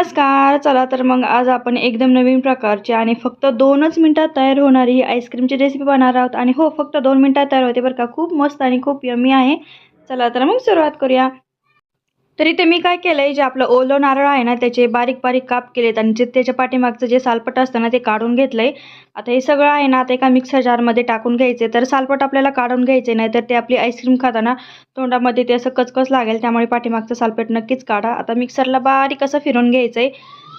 नमस्कार चला तर मग आज आपण एकदम नवीन प्रकारची आणि फक्त दोनच मिनटात तयार होणारी ही आईस्क्रीमची रेसिपी बनणार आहोत. आणि हो फक्त दोन मिनटात तयार होते बरं का. खूप मस्त आणि खूप यमी आहे. चला तर मग सुरुवात करूया. तर इथे मी काय केलं आहे जे आपलं ओलं नारळ आहे ना त्याचे बारीक बारीक काप केलेत आणि जे त्याच्या पाठीमागचं जे सालपट असतं ना ते काढून घेतलं आहे आता हे सगळं आहे ना आता एका मिक्सर जारमध्ये टाकून घ्यायचे तर सालपट आपल्याला काढून घ्यायचे नाही तर ते आपली आईस्क्रीम खाताना तोंडामध्ये ते असं कचकच लागेल. त्यामुळे पाठीमागचं सालपेट नक्कीच काढा. आता मिक्सरला बारीक असं फिरून घ्यायचं आहे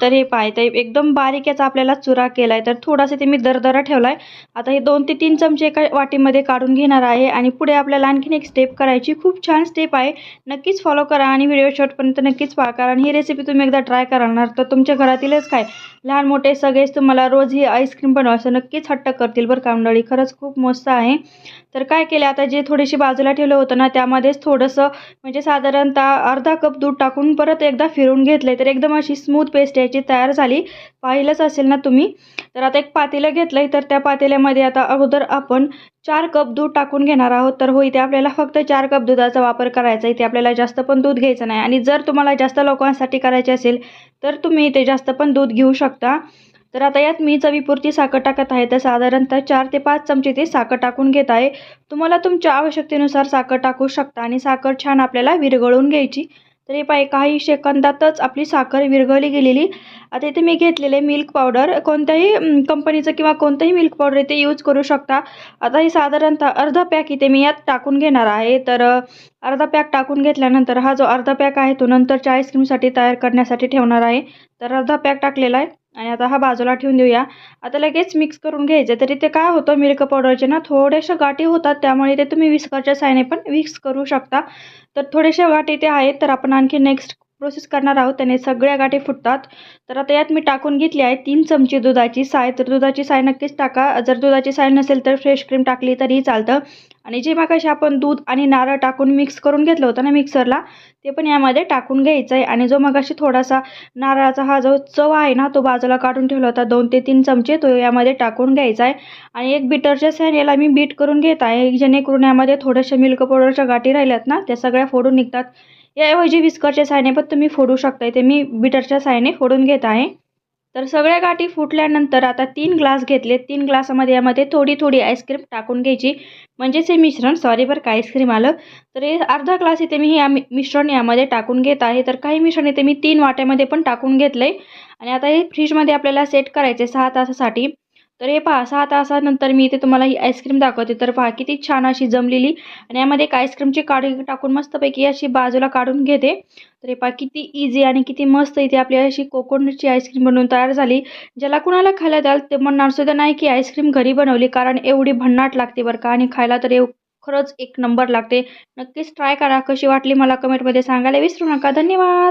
तर हे पाय एकदम बारीक याचा आपल्याला चुरा केला आहे तर थोडासा ते मी दरदरा ठेवला आहे आता हे दोन ते तीन चमचे एका वाटीमध्ये काढून घेणार आहे आणि पुढे आपल्याला आणखीन एक स्टेप करायची. खूप छान स्टेप आहे. नक्कीच फॉलो करा आणि व्हिडिओ शॉर्टपर्यंत नक्कीच पहा कारण ही रेसिपी तुम्ही एकदा ट्राय करणार तर तुमच्या घरातीलच काय? लहान मोठे सगळेच तुम्हाला रोज ही आईस्क्रीम बनवायचं नक्कीच हट्ट करतील बरं का मंडळी. खरंच खूप मस्त आहे. तर काय केले आता जे थोडीशी बाजूला ठेवलं होतं ना त्यामध्येच थोडंसं म्हणजे साधारणतः अर्धा कप दूध टाकून परत एकदा फिरून घेतलं तर एकदम अशी स्मूथ पेस्ट आहे याची तयार झाली. पाहिलंच असेल ना तुम्ही? तर आता एक पातेलं घेतलं तर त्या पातेल्यामध्ये आता अगोदर आपण चार कप दूध टाकून घेणार आहोत. तर हो इथे आपल्याला फक्त चार कप दुधाचा वापर करायचा इथे आपल्याला जास्त पण दूध घ्यायचं नाही. आणि जर तुम्हाला जास्त लोकांसाठी करायचे असेल तर तुम्ही इथे जास्त पण दूध घेऊ शकता. तर आता यात मी चवीपुरती साखर टाकत आहे. तर साधारणतः चार ते पाच चमचे ते साखर टाकून घेत आहे. तुम्हाला तुमच्या आवश्यकतेनुसार साखर टाकू शकता आणि साखर छान आपल्याला विरघळून घ्यायची. तर हे पाय काही सेकंदातच आपली साखर विरघळली गेलेली. आता इथे मी घेतलेले मिल्क पावडर कोणत्याही कंपनीचं किंवा कोणतंही मिल्क पावडर इथे यूज करू शकता. आता हे साधारणतः अर्धा पॅक इथे मी यात टाकून घेणार आहे. तर अर्धा पॅक टाकून घेतल्यानंतर हा जो अर्धा पॅक आहे तो नंतरच्या आईस्क्रीमसाठी तयार करण्यासाठी ठेवणार आहे. तर अर्धा पॅक टाकलेला आहे. आणि आता हा बाजूला ठेवून देऊया. आता लगेच मिक्स करून घ्यायचं. तरी ते काय होतं मिल्क पावडरचे ना थोड्याशा गाठी होतात. त्यामुळे ते तुम्ही विस्करच्या साहाय्याने पण विक्स करू शकता. तर थोड्याशा गाठी ते आहेत. तर आपण आणखी नेक्स्ट प्रोसेस करणार आहोत त्याने सगळ्या गाठी फुटतात. तर आता यात मी टाकून घेतली आहे तीन चमचे दुधाची साय. तर दुधाची साय नक्कीच टाका. जर दुधाची साय नसेल तर फ्रेश क्रीम टाकली तरीही चालतं. आणि जे मागाशी आपण दूध आणि नारळ टाकून मिक्स करून घेतलं होतं ना मिक्सरला ते पण यामध्ये टाकून घ्यायचं आहे. आणि जो मगाशी थोडासा नारळाचा हा जो चव आहे ना तो बाजूला काढून ठेवला होता दोन ते तीन चमचे तो यामध्ये टाकून घ्यायचा आहे. आणि एक बिटरच्या सॅनेला मी बीट करून घेत आहे जेणेकरून यामध्ये थोड्याशा मिल्क पावडरच्या गाठी राहिल्यात ना त्या सगळ्या फोडून निघतात. याऐवजी विस्करच्या सहाय्याने पण तुम्ही फोडू शकता ते मी बिटरच्या साहाय्याने फोडून घेत आहे. तर सगळ्या गाठी फुटल्यानंतर आता तीन ग्लास घेतले. तीन ग्लासामध्ये यामध्ये थोडी थोडी आईस्क्रीम टाकून घ्यायची. म्हणजेच हे मिश्रण सॉरी बरं का आईस्क्रीम आलं. तर हे अर्धा ग्लास इथे मी हे आम्ही मिश्रण यामध्ये टाकून घेत आहे. तर काही मिश्रण इथे मी तीन वाट्यामध्ये पण टाकून घेतलं आहे आणि आता हे फ्रीजमध्ये आपल्याला सेट करायचे सहा तासासाठी. तर हे पहा सहा तासानंतर मी इथे तुम्हाला ही आईस्क्रीम दाखवते. तर पहा किती छान अशी जमलेली आणि यामध्ये एक आईस्क्रीमची काढ टाकून मस्तपैकी अशी बाजूला काढून घेते. तर हे पहा किती इझी आणि किती मस्त इथे आपली अशी कोकोनटची आईस्क्रीम बनवून तयार झाली. ज्याला कुणाला खायला द्याल ते म्हणणार सुद्धा नाही की आईस्क्रीम घरी बनवली कारण एवढी भन्नाट लागते बरं का. आणि खायला तर एव खरंच एक नंबर लागते. नक्कीच ट्राय करा कशी वाटली मला कमेंटमध्ये सांगायला विसरू नका. धन्यवाद!